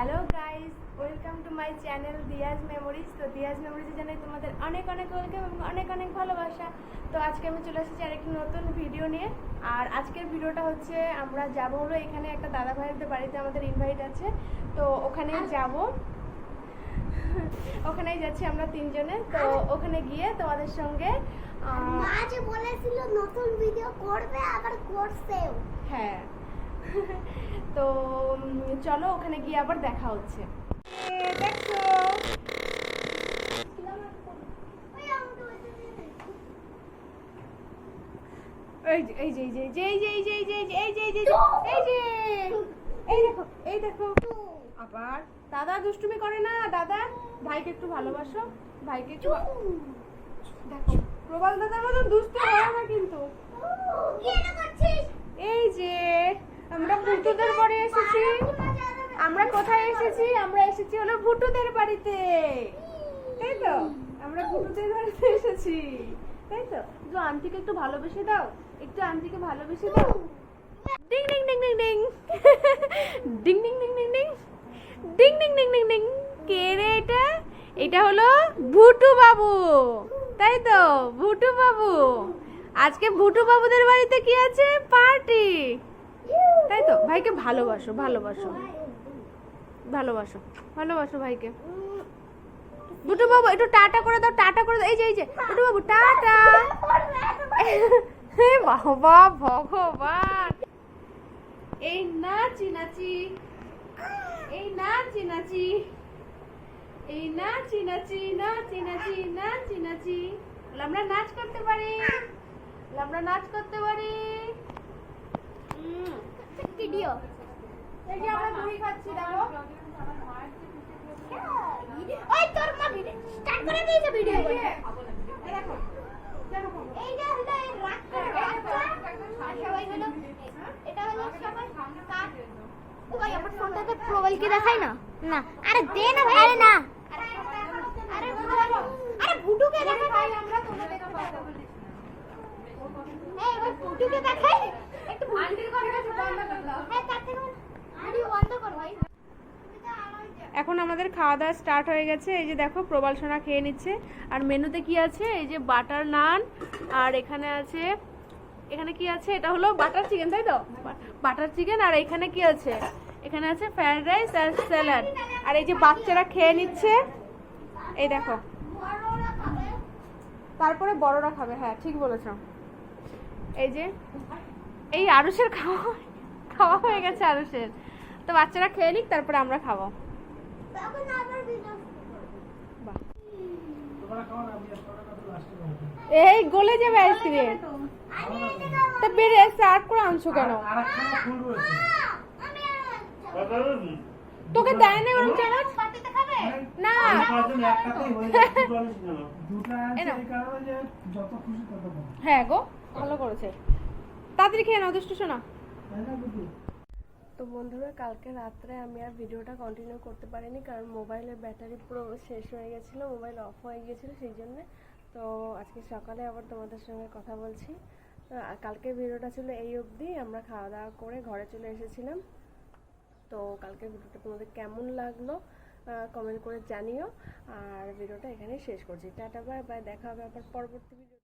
Hello guys welcome to my channel Diya's memories. তো দিয়াজ মেমোরিজে জানাই তোমাদের অনেক অনেক ওয়েলকাম এবং অনেক অনেক ভালোবাসা। তো আজকে আমি চলে এসেছি আরেকটি নতুন ভিডিও নিয়ে। আর আজকের ভিডিওটা হচ্ছে আমরা যাব হলো এখানে একটা দাদা ভাইদের বাড়িতে আমাদের ইনভাইট আছে। তো ওখানে যাব। ওখানেই যাচ্ছি আমরা তিনজনে। তো ওখানে গিয়ে তোমাদের সঙ্গে মা যে বলেছিল নতুন ভিডিও করবে আবার করছেও। হ্যাঁ। তো চলো ওখানে গিয়ে আবার দেখা হচ্ছে দেখো এই যে এই যে এই যে এই যে এই যে এই যে এই যে এই যে এই যে এই দেখো এই দেখো আবার দাদা দুষ্টুমি করে না দাদা ভাইকে একটু ভালোবাসো ভাইকে একটু দেখো প্রবাল দাদার মতো দুষ্ট হয় না কিন্তু এই যে আমরা ভুটুদের বাড়ি এসেছি। আমরা কোথায় এসেছি? আমরা এসেছি হলো ভুটুদের বাড়িতে। তাই তো? আমরা ভুটুদের বাড়িতে এসেছি। তাই তো? একটু আন্টিকে একটু ভালোবেসে দাও। একটু আন্টিকে ভালোবেসে দাও। Ding ding ding ding ding. Ding ding ding ding ding. Ding ding ding ding ding. কে রে এটা? এটা হলো ভুটু বাবু। তাই তো? ভুটু বাবু। আজকে ভুটু বাবুদের বাড়িতে কি আছে? পার্টি। তাই তো ভাইকে ভালোবাসো ভালোবাসো। ভালোবাসো ভালোবাসো ভাইকে। ভুটু বাবু, একটু টাটা করে দাও, টাটা করে দাও। এই যে এই যে ভুটু বাবু, টাটা। বাবা, ভগবান। এই নাচি নাচি। এই নাচি নাচি। এই নাচি নাচি নাচি নাচি নাচি নাচি। আমরা নাচ করতে পারি। আমরা নাচ করতে পারি। ভিডিও এই যে আমরা দই খাচ্ছি দেখো। ওই তোর মা ভিডিও স্টার্ট করে দিয়েছে ভিডিও। এই দেখো। এই যে হলো এই বাচ্চা আর সবাই হলো এটা হলো সবাই কাট ও ভাই আমার ফোনটাকে প্রোফাইলকে দেখাই না? না আরে দে না ভাই। আরে না আরে আরে ভুটুকে দেখাই ভাই আমরা তোমাদের কথা বলি এই ওই ভুটুকে দেখাই একটু আন্টির কথা একটু বন্ধ করে দাও হ্যাঁ তার থেকে ভিডিও বন্ধ কর ভাই এখন আমাদের খাওয়া দাওয়া স্টার্ট হয়ে গেছে। এই যে দেখো, প্রবাল সোনা খেয়ে নিচ্ছে। আর মেনুতে কি আছে? এই যে বাটার নান, আর এখানে আছে, এখানে কি আছে? এটা হলো বাটার চিকেন, তাই তো? বাটার চিকেন, আর এখানে কি আছে? এখানে আছে ফ্রাইড রাইস আর স্যালাড আর এই যে বাচ্চারা খেয়ে নিচ্ছে, এই দেখো। তারপরে বড়রা খাবে হ্যাঁ ঠিক বলেছ। এই যে, এই আরুষের খাওয়া খাওয়া হয়ে গেছে আরুষের। তো বাচ্চারা খেয়ে নিক, তারপরে আমরা খাব। এই গলে যাবে আইসক্রিম তা বেড়ে স্টার্ট করে আনছো কেন? তোকে দেয় না গরম চা না। হ্যাঁ গো, ভালো করেছে। তাড়াতাড়ি খেয়ে নাও, দুষ্টু শোনা। তো বন্ধুরা, কালকে রাত্রে আমি আর ভিডিওটা কন্টিনিউ করতে পারিনি কারণ মোবাইলের ব্যাটারি পুরো শেষ হয়ে গেছিল মোবাইল অফ হয়ে গিয়েছিল সেই জন্যে। তো আজকে সকালে আবার তোমাদের সঙ্গে কথা বলছি। কালকের ভিডিওটা ছিল এই অবধি, আমরা খাওয়া দাওয়া করে ঘরে চলে এসেছিলাম। তো কালকের ভিডিওটা তোমাদের কেমন লাগল কমেন্ট করে জানিও। আর ভিডিওটা এখানেই শেষ করছি। টাটা বাই বাই দেখা হবে আবার পরবর্তী ভিডিও